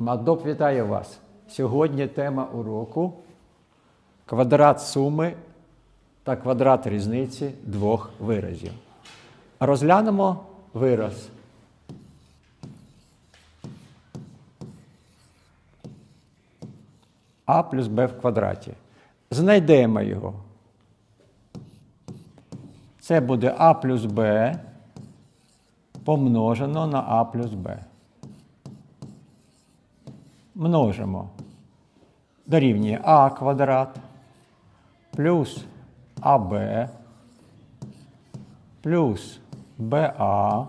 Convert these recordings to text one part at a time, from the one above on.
Мадоп вітаю вас. Сьогодні тема уроку квадрат суми та квадрат різниці двох виразів. Розглянемо вираз. А плюс Б в квадраті. Знайдемо його. Це буде А плюс Б помножено на А плюс Б. Множимо. Дорівнює А квадрат плюс АБ плюс БА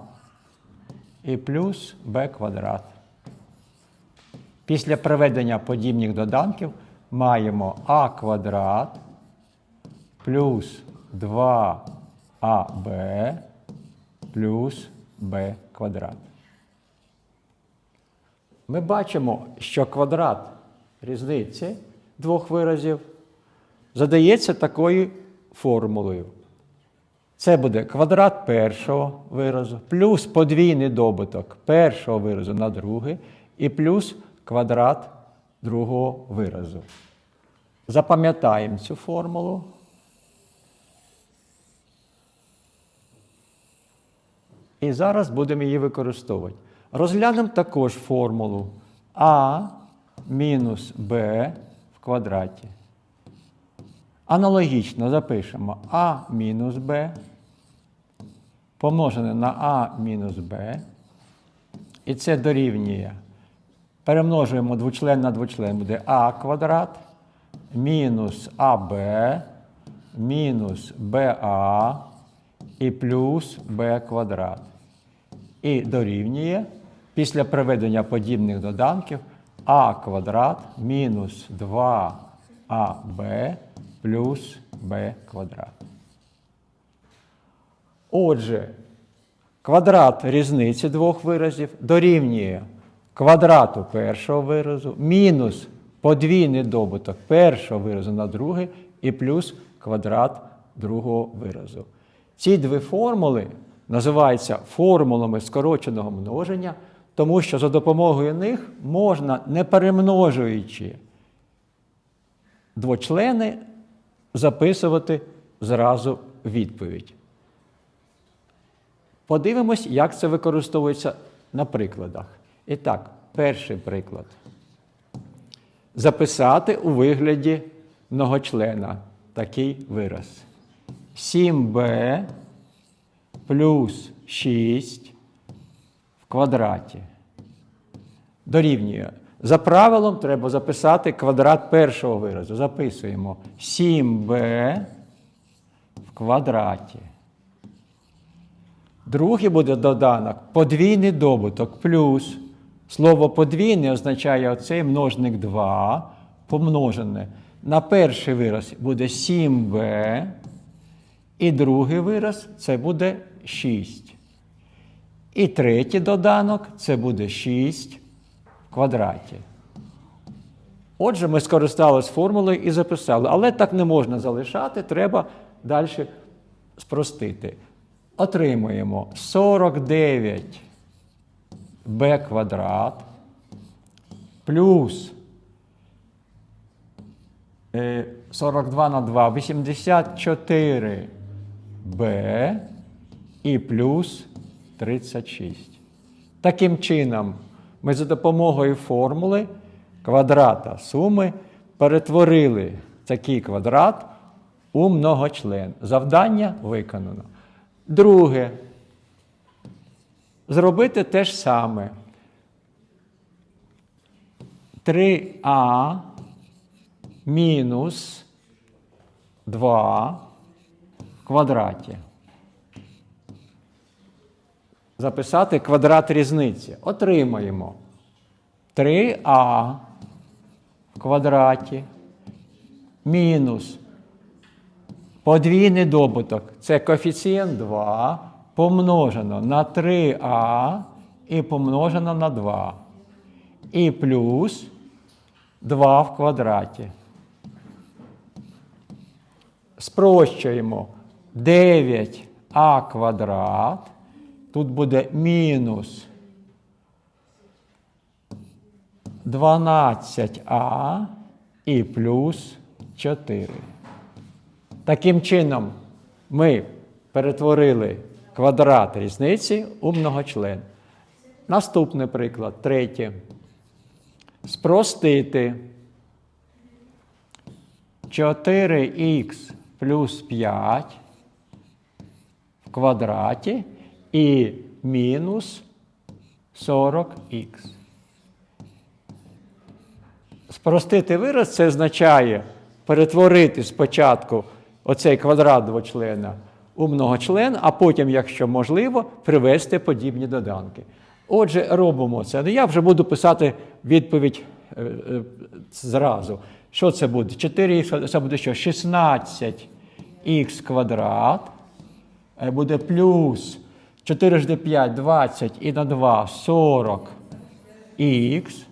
і плюс Б квадрат. Після приведення подібних доданків маємо А квадрат плюс 2АБ плюс Б квадрат. Ми бачимо, що квадрат різниці двох виразів задається такою формулою. Це буде квадрат першого виразу, плюс подвійний добуток першого виразу на другий, і плюс квадрат другого виразу. Запам'ятаємо цю формулу. І зараз будемо її використовувати. Розглянемо також формулу А мінус Б в квадраті. Аналогічно запишемо А мінус Б помножене на А мінус Б. І це дорівнює. Перемножуємо двочлен на двочлен буде А квадрат мінус АБ мінус БА і плюс Б квадрат. І дорівнює після приведення подібних доданків А квадрат мінус 2АБ плюс Б квадрат. Отже, квадрат різниці двох виразів дорівнює квадрату першого виразу мінус подвійний добуток першого виразу на другий і плюс квадрат другого виразу. Ці дві формули називаються формулами скороченого множення, тому що за допомогою них можна, не перемножуючи двочлени, записувати зразу відповідь. Подивимось, як це використовується на прикладах. І так, перший приклад. Записати у вигляді многочлена такий вираз. 7b плюс 6 в квадраті. Дорівнює. За правилом треба записати квадрат першого виразу. Записуємо 7b в квадраті. Другий буде доданок подвійний добуток плюс. Слово подвійне означає оцей множник 2 помножене. На перший вираз буде 7b, і другий вираз це буде 6. І третій доданок це буде 6 в квадраті. Отже, ми скористалися формулою і записали. Але так не можна залишати, треба далі спростити. Отримуємо 49 b квадрат плюс 42 на 2 84 b і плюс 36. Таким чином, ми за допомогою формули квадрата суми перетворили такий квадрат у многочлен. Завдання виконано. Друге. Зробити те ж саме. 3а мінус 2 в квадраті. Записати квадрат різниці. Отримаємо 3а в квадраті мінус подвійний добуток. Це коефіцієнт 2 помножено на 3а і помножено на 2. І плюс 2 в квадраті. Спрощуємо 9а квадрат. Тут буде мінус 12а і плюс 4. Таким чином, ми перетворили квадрат різниці у многочлен. Наступний приклад, третє. Спростити 4х плюс 5 в квадраті і мінус 40х. Спростити вираз це означає перетворити спочатку оцей квадрат двочлена у многочлен, а потім, якщо можливо, привести подібні доданки. Отже, робимо це. Ну, я вже буду писати відповідь е, е, зразу. Що це буде? 4х, це буде що? 16х квадрат. Е, Буде плюс 4 жди 5, 20 і на 2 40 х.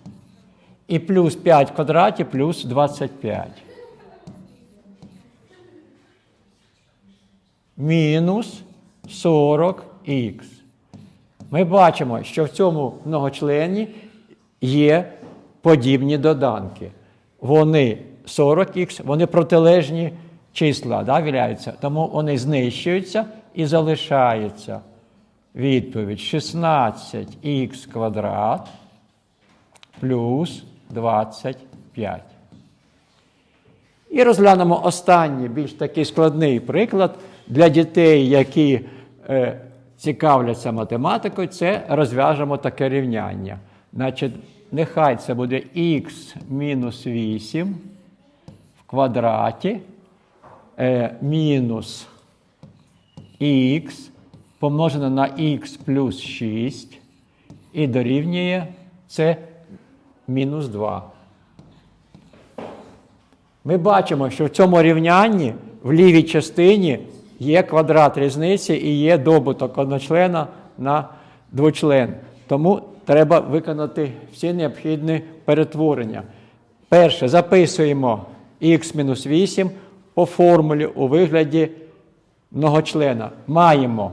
І плюс 5 в квадраті плюс 25. Мінус 40х. Ми бачимо, що в цьому многочлені є подібні доданки. Вони 40х, вони протилежні числа, да, віляються, тому вони знищуються і залишаються. Відповідь 16х квадрат плюс 25. І розглянемо останній, більш такий складний приклад для дітей, які е, цікавляться математикою, це розв'яжемо таке рівняння. Значить, нехай це буде х мінус 8 в квадраті е, мінус х помножене на х плюс 6 і дорівнює це мінус 2. Ми бачимо, що в цьому рівнянні в лівій частині є квадрат різниці і є добуток одночлена на двочлен. Тому треба виконати всі необхідні перетворення. Перше, записуємо х-8 по формулі у вигляді многочлена. Маємо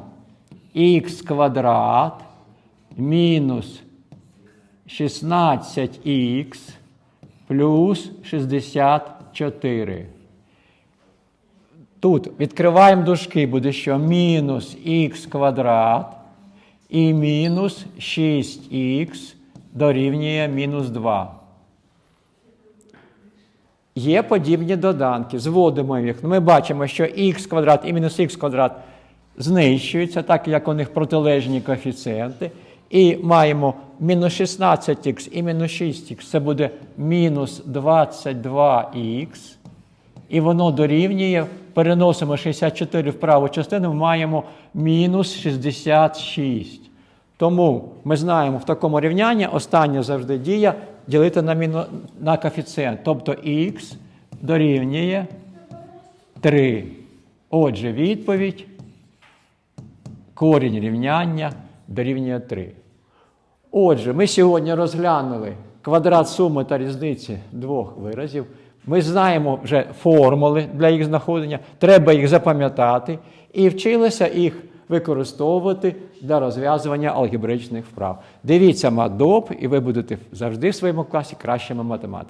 х квадрат мінус 16х плюс 64. Тут відкриваємо дужки, буде що мінус х квадрат і мінус 6х дорівнює мінус 2. Є подібні доданки, зводимо їх. Ми бачимо, що х квадрат і мінус х квадрат знищуються, так як у них протилежні коефіцієнти. І маємо мінус 16х і мінус 6х, це буде мінус 22х. І воно дорівнює, переносимо 64 в праву частину, маємо мінус 66. Тому ми знаємо, в такому рівнянні остання завжди дія ділити на, міну, на коефіцієнт. Тобто х дорівнює 3. Отже, відповідь корінь рівняння дорівнює 3. Отже, ми сьогодні розглянули квадрат суми та різниці двох виразів. Ми знаємо вже формули для їх знаходження, треба їх запам'ятати і вчилися їх використовувати для розв'язування алгебричних вправ. Дивіться МАДОП, і ви будете завжди в своєму класі кращими математиками.